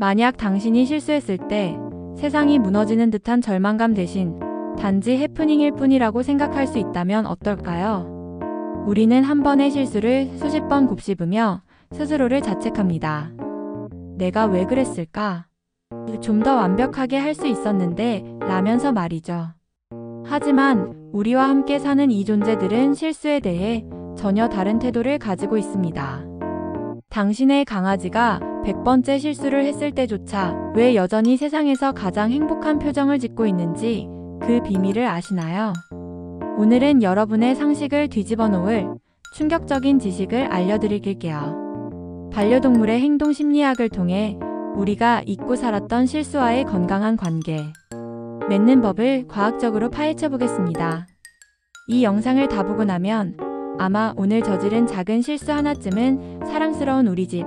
만약 당신이 실수했을 때 세상이 무너지는 듯한 절망감 대신 단지 해프닝일 뿐이라고 생각할 수 있다면 어떨까요? 우리는 한 번의 실수를 수십 번 곱씹으며 스스로를 자책합니다. 내가 왜 그랬을까? 좀 더 완벽하게 할 수 있었는데 라면서 말이죠. 하지만 우리와 함께 사는 이 존재들은 실수에 대해 전혀 다른 태도를 가지고 있습니다. 당신의 강아지가 100번째 실수를 했을 때조차 왜 여전히 세상에서 가장 행복한 표정을 짓고 있는지 그 비밀을 아시나요? 오늘은 여러분의 상식을 뒤집어 놓을 충격적인 지식을 알려드릴게요. 반려동물의 행동 심리학을 통해 우리가 잊고 살았던 실수와의 건강한 관계, 맺는 법을 과학적으로 파헤쳐 보겠습니다. 이 영상을 다 보고 나면 아마 오늘 저지른 작은 실수 하나쯤은 사랑스러운 우리 집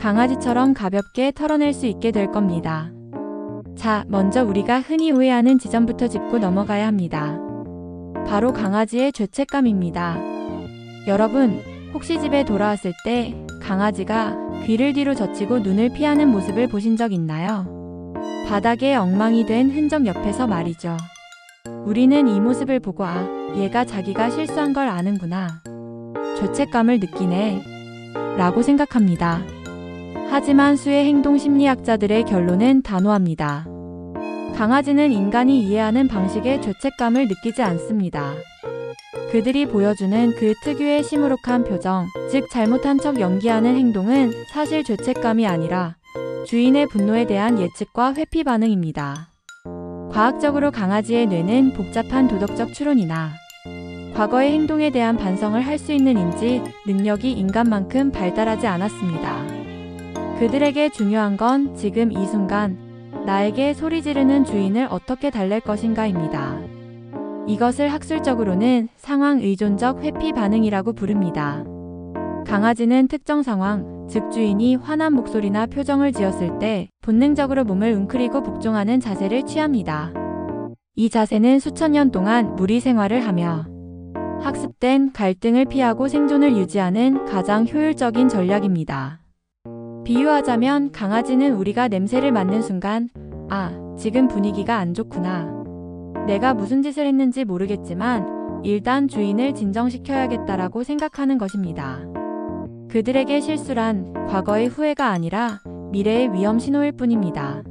강아지처럼 가볍게 털어낼 수 있게 될 겁니다. 자, 먼저 우리가 흔히 오해하는 지점부터 짚고 넘어가야 합니다. 바로 강아지의 죄책감입니다. 여러분, 혹시 집에 돌아왔을 때 강아지가 귀를 뒤로 젖히고 눈을 피하는 모습을 보신 적 있나요? 바닥에 엉망이 된 흔적 옆에서 말이죠. 우리는 이 모습을 보고 아, 얘가 자기가 실수한 걸 아는구나. 죄책감을 느끼네. 라고 생각합니다. 하지만 수의 행동 심리학자들의 결론은 단호합니다. 강아지는 인간이 이해하는 방식의 죄책감을 느끼지 않습니다. 그들이 보여주는 그 특유의 시무룩한 표정, 즉 잘못한 척 연기하는 행동은 사실 죄책감이 아니라 주인의 분노에 대한 예측과 회피 반응입니다. 과학적으로 강아지의 뇌는 복잡한 도덕적 추론이나 과거의 행동에 대한 반성을 할 수 있는 인지 능력이 인간만큼 발달하지 않았습니다. 그들에게 중요한 건 지금 이 순간 나에게 소리 지르는 주인을 어떻게 달랠 것인가입니다. 이것을 학술적으로는 상황 의존적 회피 반응이라고 부릅니다. 강아지는 특정 상황, 즉 주인이 화난 목소리나 표정을 지었을 때 본능적으로 몸을 웅크리고 복종하는 자세를 취합니다. 이 자세는 수천 년 동안 무리 생활을 하며 학습된 갈등을 피하고 생존을 유지하는 가장 효율적인 전략입니다. 비유하자면 강아지는 우리가 냄새를 맡는 순간, 아, 지금 분위기가 안 좋구나. 내가 무슨 짓을 했는지 모르겠지만 일단 주인을 진정시켜야겠다라고 생각하는 것입니다. 그들에게 실수란 과거의 후회가 아니라 미래의 위험 신호일 뿐입니다.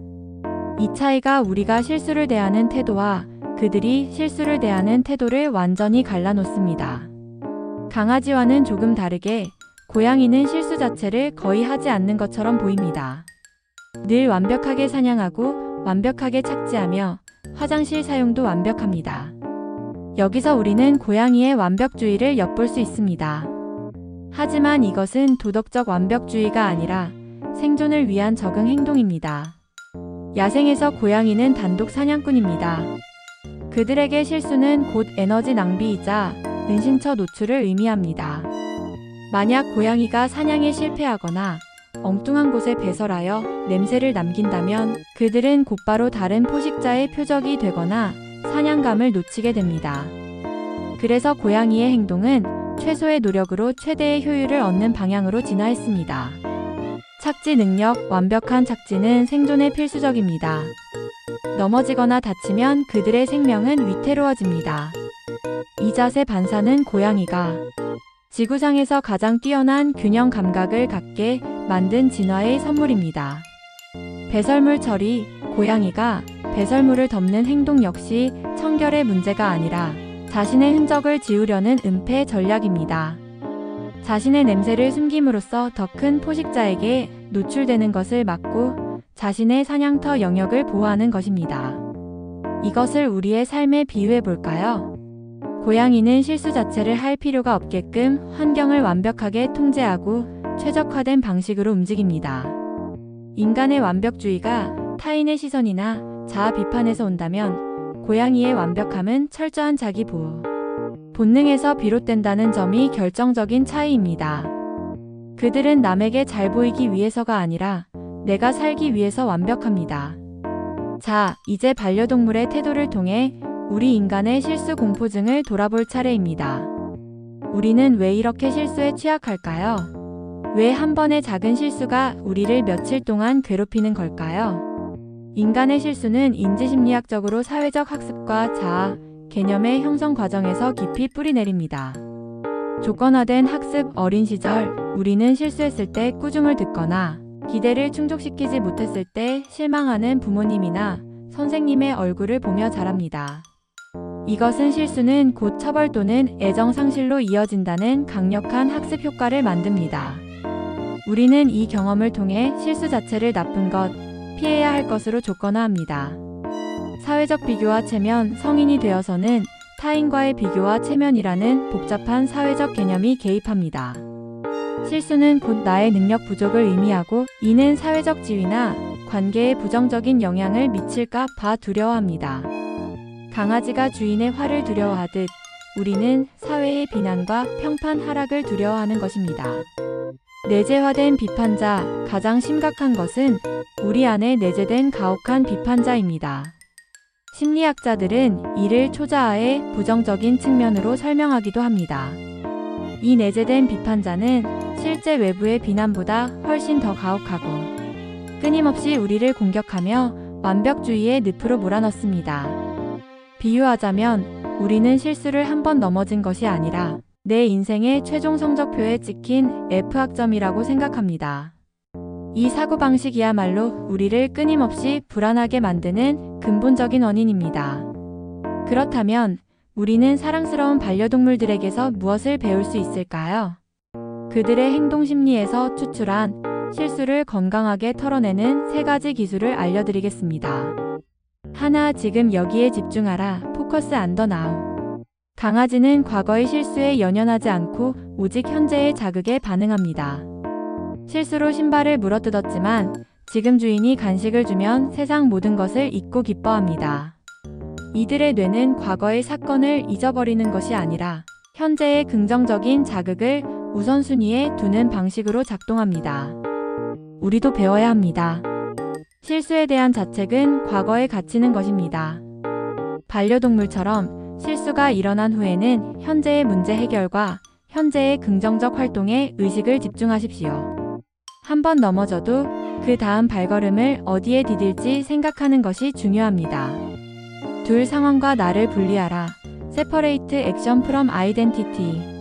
이 차이가 우리가 실수를 대하는 태도와 그들이 실수를 대하는 태도를 완전히 갈라놓습니다. 강아지와는 조금 다르게 고양이는 실수 자체를 거의 하지 않는 것처럼 보입니다. 늘 완벽하게 사냥하고 완벽하게 착지하며 화장실 사용도 완벽합니다. 여기서 우리는 고양이의 완벽주의를 엿볼 수 있습니다. 하지만 이것은 도덕적 완벽주의가 아니라 생존을 위한 적응 행동입니다. 야생에서 고양이는 단독 사냥꾼입니다. 그들에게 실수는 곧 에너지 낭비이자 은신처 노출을 의미합니다. 만약 고양이가 사냥에 실패하거나 엉뚱한 곳에 배설하여 냄새를 남긴다면 그들은 곧바로 다른 포식자의 표적이 되거나 사냥감을 놓치게 됩니다. 그래서 고양이의 행동은 최소의 노력으로 최대의 효율을 얻는 방향으로 진화했습니다. 착지 능력, 완벽한 착지는 생존에 필수적입니다. 넘어지거나 다치면 그들의 생명은 위태로워집니다. 이 자세 반사는 고양이가 지구상에서 가장 뛰어난 균형 감각을 갖게 만든 진화의 선물입니다. 배설물 처리, 고양이가 배설물을 덮는 행동 역시 청결의 문제가 아니라 자신의 흔적을 지우려는 은폐 전략입니다. 자신의 냄새를 숨김으로써 더 큰 포식자에게 노출되는 것을 막고 자신의 사냥터 영역을 보호하는 것입니다. 이것을 우리의 삶에 비유해 볼까요? 고양이는 실수 자체를 할 필요가 없게끔 환경을 완벽하게 통제하고 최적화된 방식으로 움직입니다. 인간의 완벽주의가 타인의 시선이나 자아 비판에서 온다면 고양이의 완벽함은 철저한 자기 보호. 본능에서 비롯된다는 점이 결정적인 차이입니다. 그들은 남에게 잘 보이기 위해서가 아니라 내가 살기 위해서 완벽합니다. 자, 이제 반려동물의 태도를 통해 우리 인간의 실수 공포증을 돌아볼 차례입니다. 우리는 왜 이렇게 실수에 취약할까요? 왜 한 번의 작은 실수가 우리를 며칠 동안 괴롭히는 걸까요? 인간의 실수는 인지심리학적으로 사회적 학습과 자아, 개념의 형성 과정에서 깊이 뿌리내립니다. 조건화된 학습 어린 시절, 우리는 실수했을 때 꾸중을 듣거나 기대를 충족시키지 못했을 때 실망하는 부모님이나 선생님의 얼굴을 보며 자랍니다. 이것은 실수는 곧 처벌 또는 애정 상실로 이어진다는 강력한 학습 효과를 만듭니다. 우리는 이 경험을 통해 실수 자체를 나쁜 것, 피해야 할 것으로 조건화합니다. 사회적 비교와 체면, 성인이 되어서는 타인과의 비교와 체면이라는 복잡한 사회적 개념이 개입합니다. 실수는 곧 나의 능력 부족을 의미하고 이는 사회적 지위나 관계에 부정적인 영향을 미칠까 봐 두려워합니다. 강아지가 주인의 화를 두려워하듯 우리는 사회의 비난과 평판 하락을 두려워하는 것입니다. 내재화된 비판자, 가장 심각한 것은 우리 안에 내재된 가혹한 비판자입니다. 심리학자들은 이를 초자아의 부정적인 측면으로 설명하기도 합니다. 이 내재된 비판자는 실제 외부의 비난보다 훨씬 더 가혹하고 끊임없이 우리를 공격하며 완벽주의의 늪으로 몰아넣습니다. 비유하자면 우리는 실수를 한 번 넘어진 것이 아니라 내 인생의 최종 성적표에 찍힌 F학점이라고 생각합니다. 이 사고방식이야말로 우리를 끊임없이 불안하게 만드는 근본적인 원인입니다. 그렇다면 우리는 사랑스러운 반려동물들에게서 무엇을 배울 수 있을까요? 그들의 행동 심리에서 추출한 실수를 건강하게 털어내는 세 가지 기술을 알려드리겠습니다. 하나, 지금 여기에 집중하라. 포커스 안더 나우. 강아지는 과거의 실수에 연연하지 않고 오직 현재의 자극에 반응합니다. 실수로 신발을 물어뜯었지만 지금 주인이 간식을 주면 세상 모든 것을 잊고 기뻐합니다. 이들의 뇌는 과거의 사건을 잊어버리는 것이 아니라 현재의 긍정적인 자극을 우선순위에 두는 방식으로 작동합니다. 우리도 배워야 합니다. 실수에 대한 자책은 과거에 갇히는 것입니다. 반려동물처럼 실수가 일어난 후에는 현재의 문제 해결과 현재의 긍정적 활동에 의식을 집중하십시오. 한 번 넘어져도 그 다음 발걸음을 어디에 디딜지 생각하는 것이 중요합니다. 둘 상황과 나를 분리하라. Separate action from identity.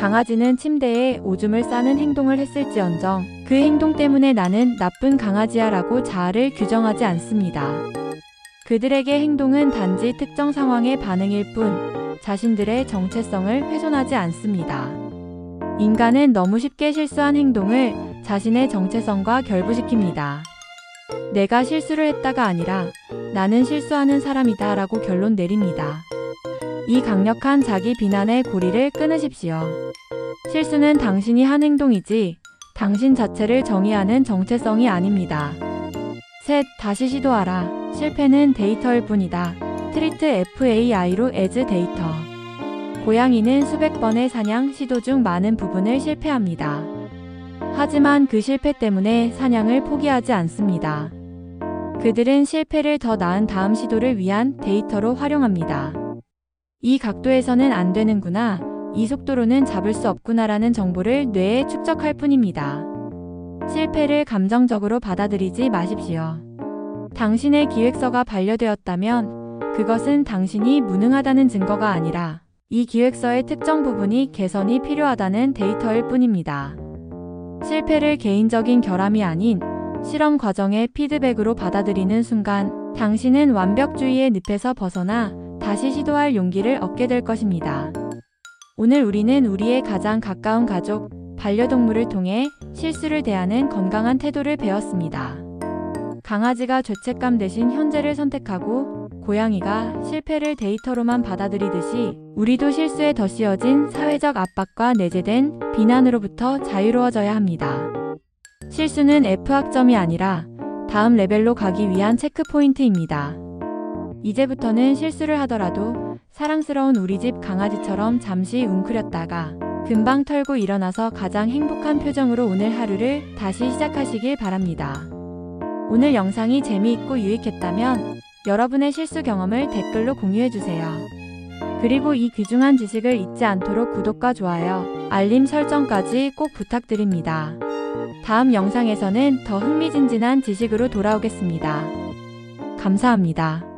강아지는 침대에 오줌을 싸는 행동을 했을지언정 그 행동 때문에 나는 나쁜 강아지야라고 자아를 규정하지 않습니다. 그들에게 행동은 단지 특정 상황의 반응일 뿐 자신들의 정체성을 훼손하지 않습니다. 인간은 너무 쉽게 실수한 행동을 자신의 정체성과 결부시킵니다. 내가 실수를 했다가 아니라 나는 실수하는 사람이다 라고 결론 내립니다. 이 강력한 자기 비난의 고리를 끊으십시오. 실수는 당신이 한 행동이지 당신 자체를 정의하는 정체성이 아닙니다. 셋, 다시 시도하라. 실패는 데이터일 뿐이다. 트리트 FAI로 as 데이터. 고양이는 수백 번의 사냥 시도 중 많은 부분을 실패합니다. 하지만 그 실패 때문에 사냥을 포기하지 않습니다. 그들은 실패를 더 나은 다음 시도를 위한 데이터로 활용합니다. 이 각도에서는 안 되는구나, 이 속도로는 잡을 수 없구나라는 정보를 뇌에 축적할 뿐입니다. 실패를 감정적으로 받아들이지 마십시오. 당신의 기획서가 반려되었다면 그것은 당신이 무능하다는 증거가 아니라 이 기획서의 특정 부분이 개선이 필요하다는 데이터일 뿐입니다. 실패를 개인적인 결함이 아닌 실험 과정의 피드백으로 받아들이는 순간 당신은 완벽주의의 늪에서 벗어나 다시 시도할 용기를 얻게 될 것입니다. 오늘 우리는 우리의 가장 가까운 가족, 반려동물을 통해 실수를 대하는 건강한 태도를 배웠습니다. 강아지가 죄책감 대신 현재를 선택하고 고양이가 실패를 데이터로만 받아들이듯이 우리도 실수에 더 씌어진 사회적 압박과 내재된 비난으로부터 자유로워져야 합니다. 실수는 F학점이 아니라 다음 레벨로 가기 위한 체크포인트입니다. 이제부터는 실수를 하더라도 사랑스러운 우리 집 강아지처럼 잠시 웅크렸다가 금방 털고 일어나서 가장 행복한 표정으로 오늘 하루를 다시 시작하시길 바랍니다. 오늘 영상이 재미있고 유익했다면 여러분의 실수 경험을 댓글로 공유해주세요. 그리고 이 귀중한 지식을 잊지 않도록 구독과 좋아요, 알림 설정까지 꼭 부탁드립니다. 다음 영상에서는 더 흥미진진한 지식으로 돌아오겠습니다. 감사합니다.